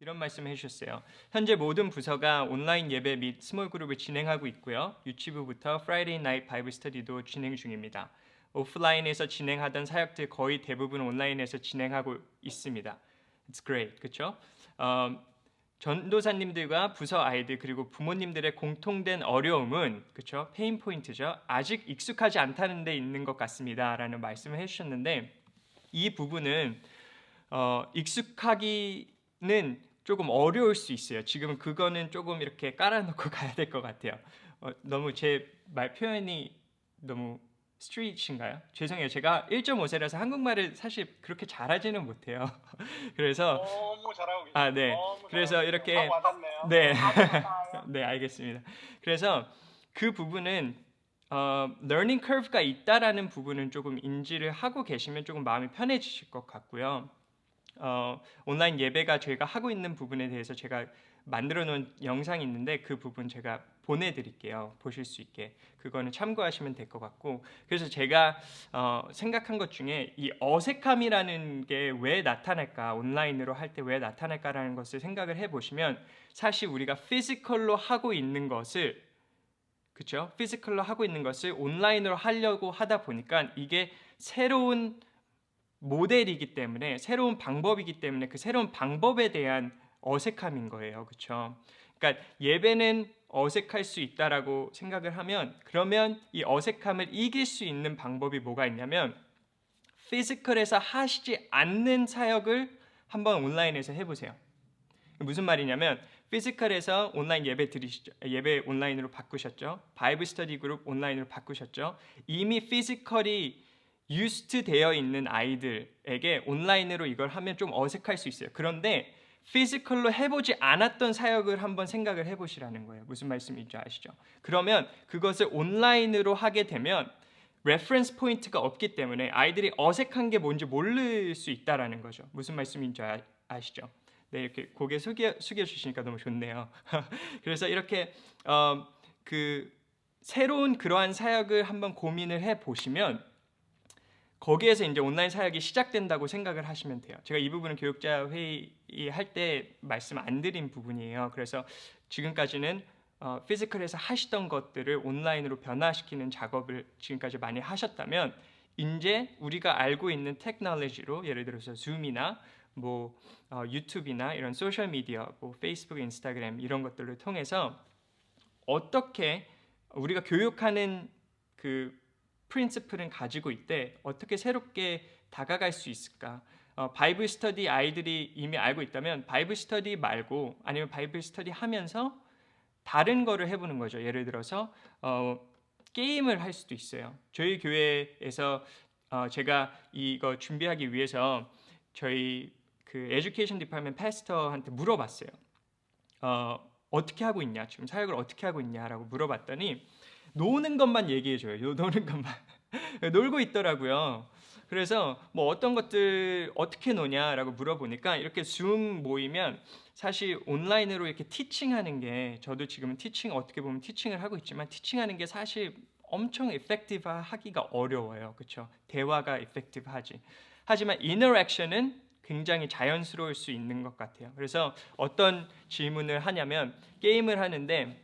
이런 말씀을 해주셨어요. 현재 모든 부서가 온라인 예배 및 스몰 그룹을 진행하고 있고요. 유치부부터 프라이데이 나이트 바이블 스터디도 진행 중입니다. 오프라인에서 진행하던 사역들 거의 대부분 온라인에서 진행하고 있습니다. It's great, 그렇죠? 어, 전도사님들과 부서 아이들 그리고 부모님들의 공통된 어려움은 그렇죠? 페인 포인트죠. 아직 익숙하지 않다는 데 있는 것 같습니다라는 말씀을 해주셨는데 이 부분은 어, 익숙하기는 조금 어려울 수 있어요. 지금 그거는 조금 이렇게 깔아놓고 가야 될 것 같아요. 어, 너무 제 말 표현이 너무 스트리트인가요? 죄송해요. 제가 1.5세라서 한국말을 사실 그렇게 잘하지는 못해요. 그래서 너무 잘하고 계세요. 아, 네. 그래서 이렇게-. 아. 네. 좋아요. 네, 알겠습니다. 그래서 그 부분은 어, learning curve가 있다라는 부분은 조금 인지를 하고 계시면 조금 마음이 편해지실 것 같고요. 어, 온라인 예배가 저희가 하고 있는 부분에 대해서 제가 만들어 놓은 영상이 있는데 그 부분 제가 보내드릴게요. 보실 수 있게 그거는 참고하시면 될 것 같고 그래서 제가 어, 생각한 것 중에 이 어색함이라는 게 왜 나타날까 온라인으로 할 때 왜 나타날까라는 것을 생각을 해보시면 사실 우리가 피지컬로 하고 있는 것을 그렇죠? 피지컬로 하고 있는 것을 온라인으로 하려고 하다 보니까 이게 새로운 모델이기 때문에 새로운 방법이기 때문에 그 새로운 방법에 대한 어색함인 거예요. 그렇죠? 그러니까 예배는 어색할 수 있다라고 생각을 하면 그러면 이 어색함을 이길 수 있는 방법이 뭐가 있냐면 피지컬에서 하시지 않는 사역을 한번 온라인에서 해 보세요. 무슨 말이냐면 피지컬에서 온라인 예배 드리시죠. 예배 온라인으로 바꾸셨죠. 바이블 스터디 그룹 온라인으로 바꾸셨죠. 이미 피지컬이 유스트 되어 있는 아이들에게 온라인으로 이걸 하면 좀 어색할 수 있어요. 그런데 피지컬로 해보지 않았던 사역을 한번 생각을 해보시라는 거예요. 무슨 말씀인지 아시죠? 그러면 그것을 온라인으로 하게 되면 레퍼런스 포인트가 없기 때문에 아이들이 어색한 게 뭔지 모를 수 있다라는 거죠. 무슨 말씀인지 아, 아시죠? 네 이렇게 고개 숙여 숙여 주시니까 너무 좋네요. 그래서 이렇게 어, 그 새로운 그러한 사역을 한번 고민을 해 보시면 거기에서 이제 온라인 사역이 시작된다고 생각을 하시면 돼요. 제가 이 부분은 교육자 회의 할 때 말씀 안 드린 부분이에요. 그래서 지금까지는 어, 피지컬에서 하시던 것들을 온라인으로 변화시키는 작업을 지금까지 많이 하셨다면 이제 우리가 알고 있는 테크놀로지로 예를 들어서 줌이나 뭐 어, 유튜브나 이런 소셜 미디어, 뭐 페이스북, 인스타그램 이런 것들을 통해서 어떻게 우리가 교육하는 그 프린시플은 가지고 있대 어떻게 새롭게 다가갈 수 있을까? 어, 바이블 스터디 아이들이 이미 알고 있다면 바이블 스터디 말고 아니면 바이블 스터디 하면서 다른 거를 해보는 거죠. 예를 들어서 어, 게임을 할 수도 있어요. 저희 교회에서 어, 제가 이거 준비하기 위해서 저희 그 에듀케이션 디파트먼트 패스터한테 물어봤어요. 어, 어떻게 하고 있냐? 지금 사역을 어떻게 하고 있냐라고 물어봤더니 노는 것만 얘기해줘요. 요 노는 것만 놀고 있더라고요. 그래서 뭐 어떤 것들 어떻게 노냐라고 물어보니까 이렇게 줌 모이면 사실 온라인으로 이렇게 티칭하는 게 저도 지금은 티칭 어떻게 보면 티칭을 하고 있지만 티칭하는 게 사실 엄청 이펙티브 하기가 어려워요. 그렇죠? 대화가 이펙티브하지. 하지만 인터랙션은 굉장히 자연스러울 수 있는 것 같아요. 그래서 어떤 질문을 하냐면 게임을 하는데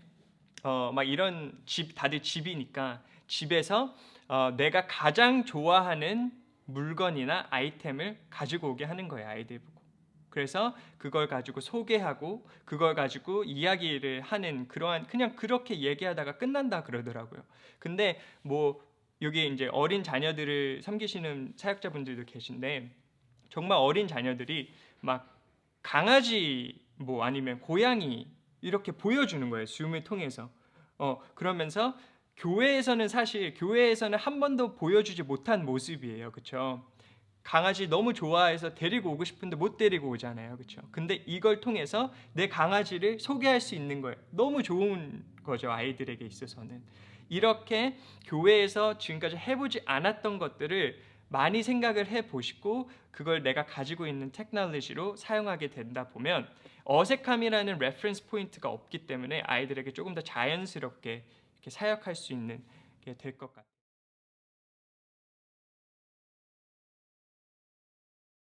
어 막 이런 집 다들 집이니까 집에서 어 내가 가장 좋아하는 물건이나 아이템을 가지고 오게 하는 거예요 아이들 보고. 그래서 그걸 가지고 소개하고 그걸 가지고 이야기를 하는 그러한 그냥 그렇게 얘기하다가 끝난다 그러더라고요. 근데 뭐 여기 이제 어린 자녀들을 섬기시는 사역자분들도 계신데 정말 어린 자녀들이 막 강아지 뭐 아니면 고양이 이렇게 보여주는 거예요 줌을 통해서 어 그러면서 교회에서는 사실 교회에서는 한 번도 보여주지 못한 모습이에요. 그렇죠 강아지 너무 좋아해서 데리고 오고 싶은데 못 데리고 오잖아요. 그렇죠 근데 이걸 통해서 내 강아지를 소개할 수 있는 거예요. 너무 좋은 거죠 아이들에게 있어서는. 이렇게 교회에서 지금까지 해 보지 않았던 것들을 많이 생각을 해 보시고 그걸 내가 가지고 있는 테크놀로지로 사용하게 된다 보면 어색함이라는 레퍼런스 포인트가 없기 때문에 아이들에게 조금 더 자연스럽게 사역할 수 있는 게 될 것 같아요.